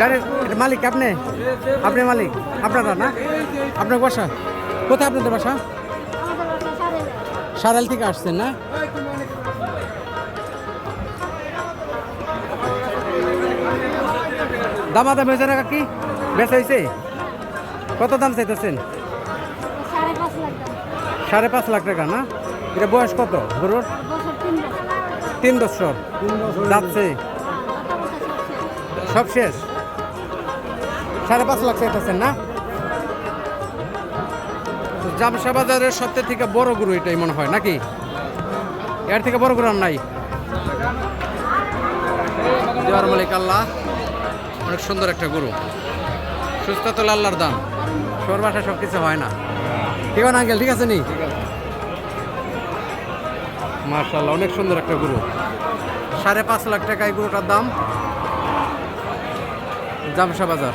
গাড়ির মালিক আপনি? আপনি মালিক? আপনারা না? আপনার বাসা? কোথায় আপনাদের বাসা? সারাল থেকে আসছেন না? দামাদাম হয়েছে না কাকি বেচা হয়েছে কত দাম চাইতেছেন? সাড়ে পাঁচ লাখ সাড়ে পাঁচ লাখ টাকা না? এটা বয়স কত? গরুর? তিন বছর। যাচ্ছে। সব শেষ। সাড়ে পাঁচ লাখ চাইতেছেন না? তো জামশা বাজারের সবথেকে থেকে বড় গরু এটাই মনে হয় নাকি? এর থেকে বড় গরু আর নাই। দেওয়ার মালিক আল্লাহ। অনেক সুন্দর একটা গরু। সুস্থ তো লাল্লার দাম। সর বাসা সব কিছু হয় না। ঠিক আছে আঙ্কেল, ঠিক আছে নি? মার্শাল অনেক সুন্দর একটা গরু। সাড়ে পাঁচ লাখ টাকায় গরুটার দাম। জামসা বাজার।